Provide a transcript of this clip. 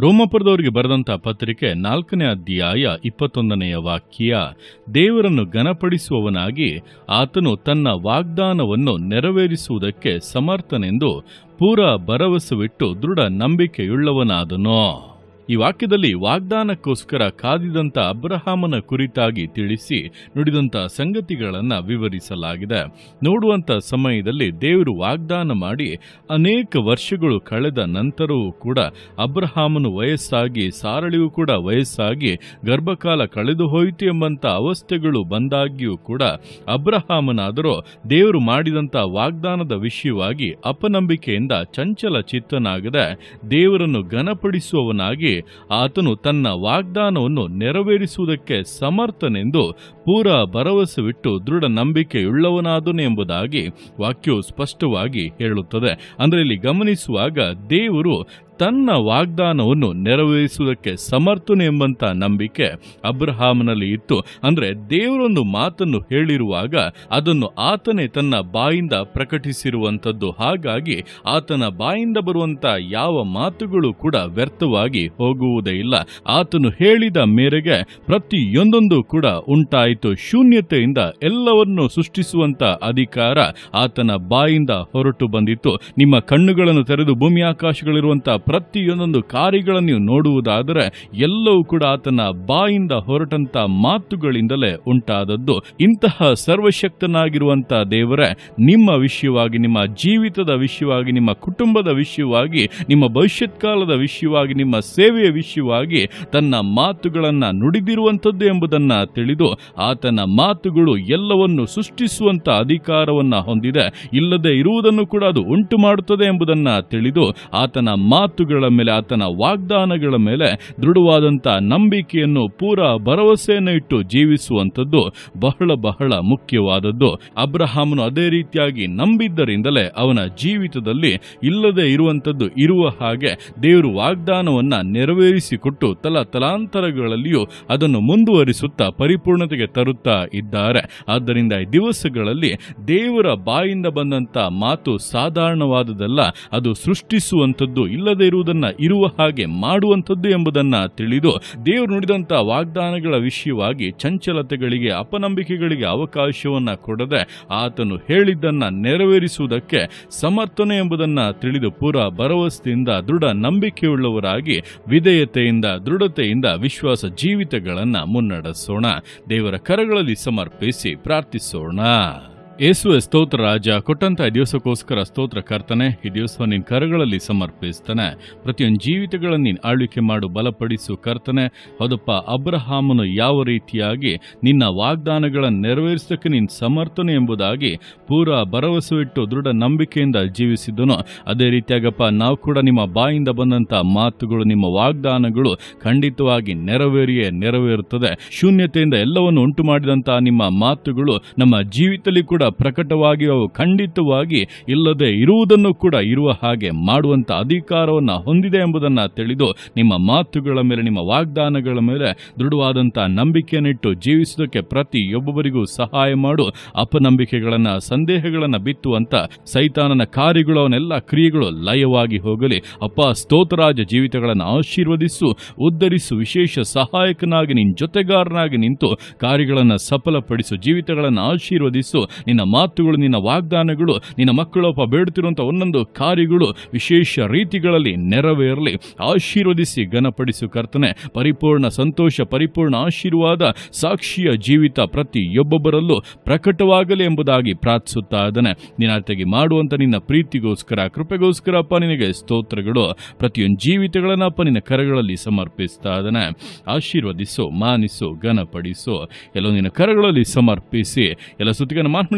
ರೋಮಪುರದವರಿಗೆ ಬರೆದಂಥ ಪತ್ರಿಕೆ ನಾಲ್ಕನೇ ಅಧ್ಯಾಯ ಇಪ್ಪತ್ತೊಂದನೆಯ ವಾಕ್ಯ, ದೇವರನ್ನು ಘನಪಡಿಸುವವನಾಗಿ ಆತನು ತನ್ನ ವಾಗ್ದಾನವನ್ನು ನೆರವೇರಿಸುವುದಕ್ಕೆ ಸಮರ್ಥನೆಂದು ಪೂರ ಭರವಸವಿಟ್ಟು ದೃಢ ನಂಬಿಕೆಯುಳ್ಳವನಾದನು. ಈ ವಾಕ್ಯದಲ್ಲಿ ವಾಗ್ದಾನಕ್ಕೋಸ್ಕರ ಕಾದಿದಂಥ ಅಬ್ರಹಾಮನ ಕುರಿತಾಗಿ ತಿಳಿಸಿ ನುಡಿದಂಥ ಸಂಗತಿಗಳನ್ನು ವಿವರಿಸಲಾಗಿದೆ. ನೋಡುವಂಥ ಸಮಯದಲ್ಲಿ ದೇವರು ವಾಗ್ದಾನ ಮಾಡಿ ಅನೇಕ ವರ್ಷಗಳು ಕಳೆದ ನಂತರವೂ ಕೂಡ ಅಬ್ರಹಾಮನು ವಯಸ್ಸಾಗಿ, ಸಾರಳಿಯೂ ಕೂಡ ವಯಸ್ಸಾಗಿ, ಗರ್ಭಕಾಲ ಕಳೆದು ಹೋಯಿತು ಎಂಬಂಥ ಅವಸ್ಥೆಗಳು ಬಂದಾಗಿಯೂ ಕೂಡ ಅಬ್ರಹಾಮನಾದರೂ ದೇವರು ಮಾಡಿದಂಥ ವಾಗ್ದಾನದ ವಿಷಯವಾಗಿ ಅಪನಂಬಿಕೆಯಿಂದ ಚಂಚಲ ಚಿತ್ತನಾಗದೆ ದೇವರನ್ನು ಘನಪಡಿಸುವವನಾಗಿ ಆತನು ತನ್ನ ವಾಗ್ದಾನವನ್ನು ನೆರವೇರಿಸುವುದಕ್ಕೆ ಸಮರ್ಥನೆಂದು ಪೂರ ಭರವಸೆವಿಟ್ಟು ದೃಢ ನಂಬಿಕೆಯುಳ್ಳವನಾದನು ಎಂಬುದಾಗಿ ವಾಕ್ಯವು ಸ್ಪಷ್ಟವಾಗಿ ಹೇಳುತ್ತದೆ. ಅಂದರೆ ಇಲ್ಲಿ ಗಮನಿಸುವಾಗ ದೇವರು ತನ್ನ ವಾಗ್ದಾನವನ್ನು ನೆರವೇರಿಸುವುದಕ್ಕೆ ಸಮರ್ಥನೆ ಎಂಬಂತ ನಂಬಿಕೆ ಅಬ್ರಹಾಮನಲ್ಲಿ ಇತ್ತು. ಅಂದ್ರೆ ದೇವರೊಂದು ಮಾತನ್ನು ಹೇಳಿರುವಾಗ ಅದನ್ನು ಆತನೇ ತನ್ನ ಬಾಯಿಂದ ಪ್ರಕಟಿಸಿರುವಂಥದ್ದು. ಹಾಗಾಗಿ ಆತನ ಬಾಯಿಂದ ಬರುವಂತ ಯಾವ ಮಾತುಗಳು ಕೂಡ ವ್ಯರ್ಥವಾಗಿ ಹೋಗುವುದೇ ಇಲ್ಲ. ಆತನು ಹೇಳಿದ ಮೇರೆಗೆ ಪ್ರತಿಯೊಂದೊಂದು ಕೂಡ ಉಂಟಾಯಿತು. ಶೂನ್ಯತೆಯಿಂದ ಎಲ್ಲವನ್ನು ಸೃಷ್ಟಿಸುವಂತ ಅಧಿಕಾರ ಆತನ ಬಾಯಿಂದ ಹೊರಟು ಬಂದಿತ್ತು. ನಿಮ್ಮ ಕಣ್ಣುಗಳನ್ನು ತೆರೆದು ಭೂಮಿ ಆಕಾಶಗಳಿರುವಂತಹ ಪ್ರತಿಯೊಂದೊಂದು ಕಾರ್ಯಗಳನ್ನು ನೋಡುವುದಾದರೆ ಎಲ್ಲವೂ ಕೂಡ ಆತನ ಬಾಯಿಂದ ಹೊರಟಂತ ಮಾತುಗಳಿಂದಲೇ ಉಂಟಾದದ್ದು. ಇಂತಹ ಸರ್ವಶಕ್ತನಾಗಿರುವಂತಹ ದೇವರೇ, ನಿಮ್ಮ ವಿಷಯವಾಗಿ, ನಿಮ್ಮ ಜೀವಿತದ ವಿಷಯವಾಗಿ, ನಿಮ್ಮ ಕುಟುಂಬದ ವಿಷಯವಾಗಿ, ನಿಮ್ಮ ಭವಿಷ್ಯತ್ ಕಾಲದ ವಿಷಯವಾಗಿ, ನಿಮ್ಮ ಸೇವೆಯ ವಿಷಯವಾಗಿ ತನ್ನ ಮಾತುಗಳನ್ನ ನುಡಿದಿರುವಂಥದ್ದು ಎಂಬುದನ್ನ ತಿಳಿದು ಆತನ ಮಾತುಗಳು ಎಲ್ಲವನ್ನು ಸೃಷ್ಟಿಸುವಂತ ಅಧಿಕಾರವನ್ನ ಹೊಂದಿದೆ. ಇಲ್ಲದೆ ಇರುವುದನ್ನು ಕೂಡ ಅದು ಉಂಟು ಮಾಡುತ್ತದೆ ಎಂಬುದನ್ನ ತಿಳಿದು ಆತನ ಮಾತುಗಳ ಮೇಲೆ, ಆತನ ವಾಗ್ದಾನಗಳ ಮೇಲೆ ದೃಢವಾದಂಥ ನಂಬಿಕೆಯನ್ನು ಪೂರ ಭರವಸೆಯನ್ನು ಇಟ್ಟು ಜೀವಿಸುವಂಥದ್ದು ಬಹಳ ಬಹಳ ಮುಖ್ಯವಾದದ್ದು. ಅಬ್ರಹಾಮನು ಅದೇ ರೀತಿಯಾಗಿ ನಂಬಿದ್ದರಿಂದಲೇ ಅವನ ಜೀವಿತದಲ್ಲಿ ಇಲ್ಲದೆ ಇರುವಂಥದ್ದು ಇರುವ ಹಾಗೆ ದೇವರು ವಾಗ್ದಾನವನ್ನ ನೆರವೇರಿಸಿಕೊಟ್ಟು ತಲ ತಲಾಂತರಗಳಲ್ಲಿಯೂ ಅದನ್ನು ಮುಂದುವರಿಸುತ್ತಾ ಪರಿಪೂರ್ಣತೆಗೆ ತರುತ್ತಾ ಇದ್ದಾರೆ. ಆದ್ದರಿಂದ ಈ ದಿವಸಗಳಲ್ಲಿ ದೇವರ ಬಾಯಿಂದ ಬಂದಂತ ಮಾತು ಸಾಧಾರಣವಾದದಲ್ಲ ಅದು ಸೃಷ್ಟಿಸುವಂಥದ್ದು ಇಲ್ಲದೆ ಇರುವುದನ್ನ ಇರುವ ಹಾಗೆ ಮಾಡುವಂಥದ್ದು ಎಂಬುದನ್ನ ತಿಳಿದು ದೇವರು ನುಡಿದಂತ ವಾಗ್ದಾನಗಳ ವಿಷಯವಾಗಿ ಚಂಚಲತೆಗಳಿಗೆ, ಅಪನಂಬಿಕೆಗಳಿಗೆ ಅವಕಾಶವನ್ನ ಕೊಡದೆ ಆತನು ಹೇಳಿದ್ದನ್ನ ನೆರವೇರಿಸುವುದಕ್ಕೆ ಸಮರ್ಥನೆ ಎಂಬುದನ್ನ ತಿಳಿದು ಪೂರ ಭರವಸೆಯಿಂದ, ದೃಢ ನಂಬಿಕೆಯುಳ್ಳವರಾಗಿ ವಿಧೇಯತೆಯಿಂದ, ದೃಢತೆಯಿಂದ ವಿಶ್ವಾಸ ಜೀವಿತಗಳನ್ನ ಮುನ್ನಡೆಸೋಣ. ದೇವರ ಕರಗಳಲ್ಲಿ ಸಮರ್ಪಿಸಿ ಪ್ರಾರ್ಥಿಸೋಣ. ಯೇಸುವೆ ಸ್ತೋತ್ರ ರಾಜ, ಕೊಟ್ಟಂತ ದಿವಸಕ್ಕೋಸ್ಕರ ಸ್ತೋತ್ರ ಕರ್ತನೆ, ಈ ದಿವಸ ನಿನ್ನ ಕರಗಳಲ್ಲಿ ಸಮರ್ಪಿಸ್ತಾನೆ. ಪ್ರತಿಯೊಂದು ಜೀವಿತಗಳನ್ನು ನೀನು ಆಳ್ವಿಕೆ ಮಾಡು, ಬಲಪಡಿಸು ಕರ್ತನೆ. ಹೌದಪ್ಪ, ಅಬ್ರಹಾಮನು ಯಾವ ರೀತಿಯಾಗಿ ನಿನ್ನ ವಾಗ್ದಾನಗಳನ್ನು ನೆರವೇರಿಸೋಕ್ಕೆ ನಿನ್ನ ಸಮರ್ಥನೆ ಎಂಬುದಾಗಿ ಪೂರಾ ಭರವಸೆ ಇಟ್ಟು ದೃಢ ನಂಬಿಕೆಯಿಂದ ಜೀವಿಸಿದ್ದನು ಅದೇ ರೀತಿಯಾಗಪ್ಪ, ನಾವು ಕೂಡ ನಿಮ್ಮ ಬಾಯಿಂದ ಬಂದಂಥ ಮಾತುಗಳು, ನಿಮ್ಮ ವಾಗ್ದಾನಗಳು ಖಂಡಿತವಾಗಿ ನೆರವೇರಿಯೇ ನೆರವೇರುತ್ತದೆ. ಶೂನ್ಯತೆಯಿಂದ ಎಲ್ಲವನ್ನು ಉಂಟು ಮಾಡಿದಂತಹ ನಿಮ್ಮ ಮಾತುಗಳು ನಮ್ಮ ಜೀವಿತದಲ್ಲಿ ಕೂಡ ಪ್ರಕಟವಾಗಿ ಅವು ಖಂಡಿತವಾಗಿ ಇಲ್ಲದೆ ಇರುವುದನ್ನು ಕೂಡ ಇರುವ ಹಾಗೆ ಮಾಡುವಂತ ಅಧಿಕಾರವನ್ನು ಹೊಂದಿದೆ ಎಂಬುದನ್ನು ತಿಳಿದು ನಿಮ್ಮ ಮಾತುಗಳ ಮೇಲೆ, ನಿಮ್ಮ ವಾಗ್ದಾನಗಳ ಮೇಲೆ ದೃಢವಾದಂಥ ನಂಬಿಕೆಯನ್ನಿಟ್ಟು ಜೀವಿಸುವುದಕ್ಕೆ ಪ್ರತಿಯೊಬ್ಬರಿಗೂ ಸಹಾಯ ಮಾಡು. ಅಪನಂಬಿಕೆಗಳನ್ನು, ಸಂದೇಹಗಳನ್ನು ಬಿತ್ತುವಂಥ ಸೈತಾನನ ಕಾರ್ಯಗಳು ಅವನೆಲ್ಲ ಕ್ರಿಯೆಗಳು ಲಯವಾಗಿ ಹೋಗಲಿ. ಅಪ್ಪ ಸ್ತೋತರಾಜ ಜೀವಿತಗಳನ್ನು ಆಶೀರ್ವದಿಸು, ಉದ್ಧರಿಸು, ವಿಶೇಷ ಸಹಾಯಕನಾಗಿ ನಿನ್ನ ಜೊತೆಗಾರನಾಗಿ ನಿಂತು ಕಾರ್ಯಗಳನ್ನು ಸಫಲಪಡಿಸು, ಜೀವಿತಗಳನ್ನು ಆಶೀರ್ವದಿಸು. ಮಾತುಗಳು, ನಿನ್ನ ವಾಗ್ದಾನಗಳು, ನಿನ್ನ ಮಕ್ಕಳೊಬ್ಬ ಬೇಡುತ್ತಿರುವಂಥ ಒಂದೊಂದು ಕಾರ್ಯಗಳು ವಿಶೇಷ ರೀತಿಗಳಲ್ಲಿ ನೆರವೇರಲಿ. ಆಶೀರ್ವದಿಸಿ, ಘನಪಡಿಸು ಕರ್ತನೆ. ಪರಿಪೂರ್ಣ ಸಂತೋಷ, ಪರಿಪೂರ್ಣ ಆಶೀರ್ವಾದ, ಸಾಕ್ಷಿಯ ಜೀವಿತ ಪ್ರತಿಯೊಬ್ಬೊಬ್ಬರಲ್ಲೂ ಪ್ರಕಟವಾಗಲಿ ಎಂಬುದಾಗಿ ಪ್ರಾರ್ಥಿಸುತ್ತಾ ಇದ್ದಾನೆ. ನಿನ್ನತೆಗೆ ಮಾಡುವಂಥ ನಿನ್ನ ಪ್ರೀತಿಗೋಸ್ಕರ, ಕೃಪೆಗೋಸ್ಕರ ಅಪ್ಪ ನಿನಗೆ ಸ್ತೋತ್ರಗಳು. ಪ್ರತಿಯೊಂದು ಜೀವಿತಗಳನ್ನಪ್ಪ ನಿನ್ನ ಕರಗಳಲ್ಲಿ ಸಮರ್ಪಿಸ್ತಾ ಇದ್ದಾನೆ. ಆಶೀರ್ವದಿಸು, ಮಾನಿಸು, ಘನಪಡಿಸು. ಎಲ್ಲೋ ನಿನ್ನ ಕರಗಳಲ್ಲಿ ಸಮರ್ಪಿಸಿ. ಎಲ್ಲ ಸುತ್ತಿಗೆ ಸುತ್ತಿಗನ